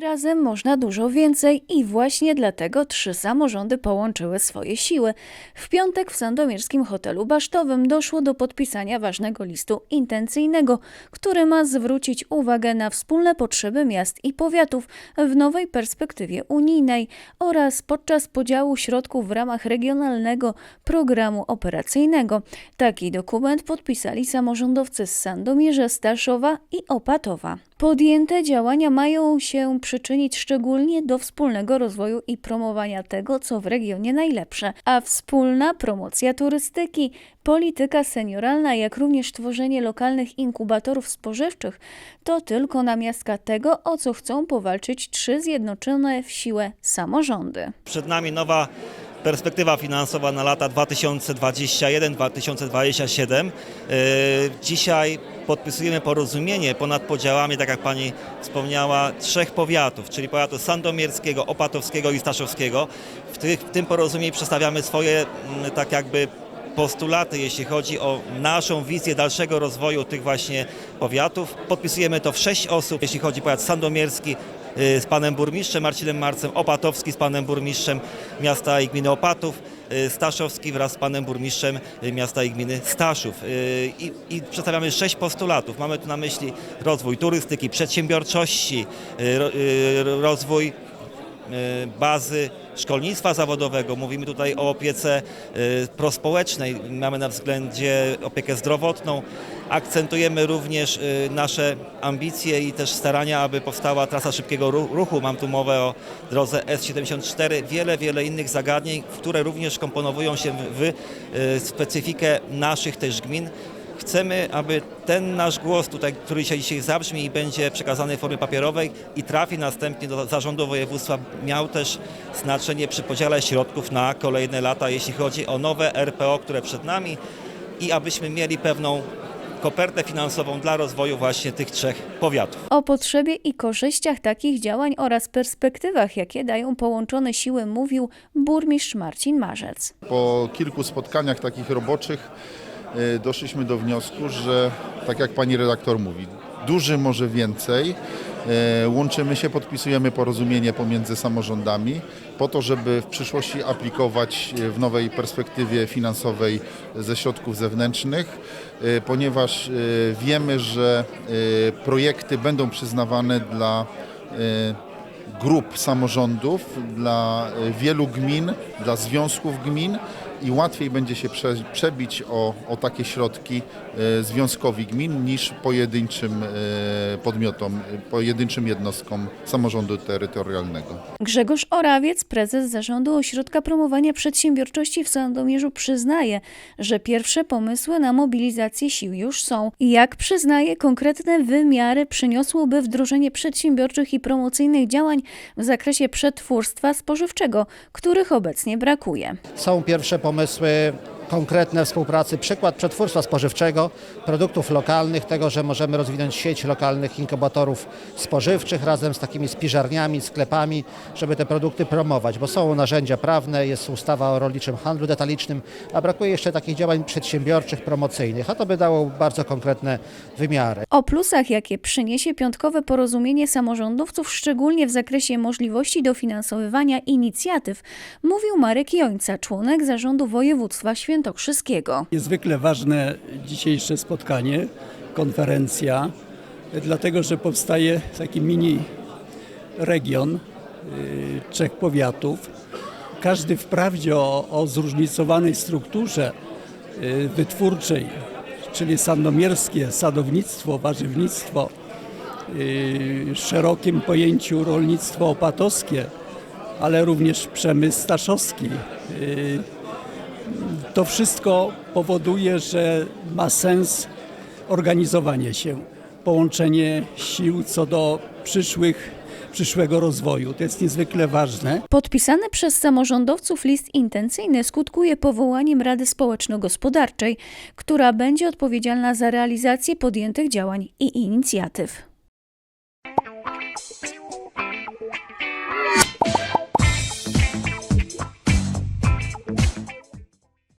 Razem można dużo więcej i właśnie dlatego trzy samorządy połączyły swoje siły. W piątek w sandomierskim hotelu basztowym doszło do podpisania ważnego listu intencyjnego, który ma zwrócić uwagę na wspólne potrzeby miast i powiatów w nowej perspektywie unijnej oraz podczas podziału środków w ramach regionalnego programu operacyjnego. Taki dokument podpisali samorządowcy z Sandomierza, Staszowa i Opatowa. Podjęte działania mają się przyczynić szczególnie do wspólnego rozwoju i promowania tego, co w regionie najlepsze, a wspólna promocja turystyki, polityka senioralna, jak również tworzenie lokalnych inkubatorów spożywczych to tylko namiastka tego, o co chcą powalczyć trzy zjednoczone w siłę samorządy. Przed nami nowa perspektywa finansowa na lata 2021-2027. Yy, Dzisiaj podpisujemy porozumienie ponad podziałami, tak jak Pani wspomniała, trzech powiatów, czyli powiatu sandomierskiego, opatowskiego i staszowskiego. W, tym porozumieniu przedstawiamy swoje mm, tak jakby postulaty, jeśli chodzi o naszą wizję dalszego rozwoju tych właśnie powiatów. Podpisujemy to w sześć osób, jeśli chodzi o powiat sandomierski, z panem burmistrzem Marcinem Marcem, Opatowski z panem burmistrzem miasta i gminy Opatów, y, Staszowski wraz z panem burmistrzem y, miasta i gminy Staszów. Y, I, I przedstawiamy sześć postulatów. Mamy tu na myśli rozwój turystyki, przedsiębiorczości, y, ro- y, rozwój y, bazy szkolnictwa zawodowego. Mówimy tutaj o opiece y, prospołecznej. Mamy na względzie opiekę zdrowotną. Akcentujemy również y, nasze ambicje i też starania, aby powstała trasa szybkiego ru- ruchu. Mam tu mowę o drodze S74. Wiele, wiele innych zagadnień, które również komponowują się w y, specyfikę naszych też gmin. Chcemy, aby ten nasz głos tutaj, który się dzisiaj zabrzmi i będzie przekazany w formie papierowej i trafi następnie do zarządu województwa, miał też znaczenie przy podziale środków na kolejne lata, jeśli chodzi o nowe RPO, które przed nami i abyśmy mieli pewną kopertę finansową dla rozwoju właśnie tych trzech powiatów. O potrzebie i korzyściach takich działań oraz perspektywach, jakie dają połączone siły, mówił burmistrz Marcin Marzec. Po kilku spotkaniach takich roboczych doszliśmy do wniosku, że tak jak pani redaktor mówi, duży może więcej. Y, Łączymy się, podpisujemy porozumienie pomiędzy samorządami po to, żeby w przyszłości aplikować y, w nowej perspektywie finansowej ze środków zewnętrznych, y, ponieważ y, wiemy, że y, projekty będą przyznawane dla y, grup samorządów, dla y, wielu gmin, dla związków gmin i łatwiej będzie się prze, przebić o, o takie środki y, związkowi gmin niż pojedynczym y, podmiotom, y, pojedynczym jednostkom samorządu terytorialnego. Grzegorz Orawiec, prezes zarządu Ośrodka Promowania Przedsiębiorczości w Sandomierzu przyznaje, że pierwsze pomysły na mobilizację sił już są. Jak przyznaje, konkretne wymiary przyniosłoby wdrożenie przedsiębiorczych i promocyjnych działań w zakresie przetwórstwa spożywczego, których obecnie brakuje. Są pierwsze pomysły konkretne współpracy, przykład przetwórstwa spożywczego, produktów lokalnych, tego, że możemy rozwinąć sieć lokalnych inkubatorów spożywczych razem z takimi spiżarniami, sklepami, żeby te produkty promować, bo są narzędzia prawne, jest ustawa o rolniczym handlu detalicznym, a brakuje jeszcze takich działań przedsiębiorczych, promocyjnych, a to by dało bardzo konkretne wymiary. O plusach, jakie przyniesie piątkowe porozumienie samorządowców, szczególnie w zakresie możliwości dofinansowywania inicjatyw, mówił Marek Jońca, członek zarządu województwa świętokrzyskiego. Niezwykle ważne dzisiejsze spotkanie, konferencja, dlatego że powstaje taki mini region y, trzech powiatów. Każdy wprawdzie o, o zróżnicowanej strukturze y, wytwórczej, czyli sandomierskie sadownictwo, warzywnictwo, y, szerokim pojęciu rolnictwo opatowskie, ale również przemysł staszowski. To wszystko powoduje, że ma sens organizowanie się, połączenie sił co do przyszłych, przyszłego rozwoju. To jest niezwykle ważne. Podpisany przez samorządowców list intencyjny skutkuje powołaniem Rady Społeczno-Gospodarczej, która będzie odpowiedzialna za realizację podjętych działań i inicjatyw.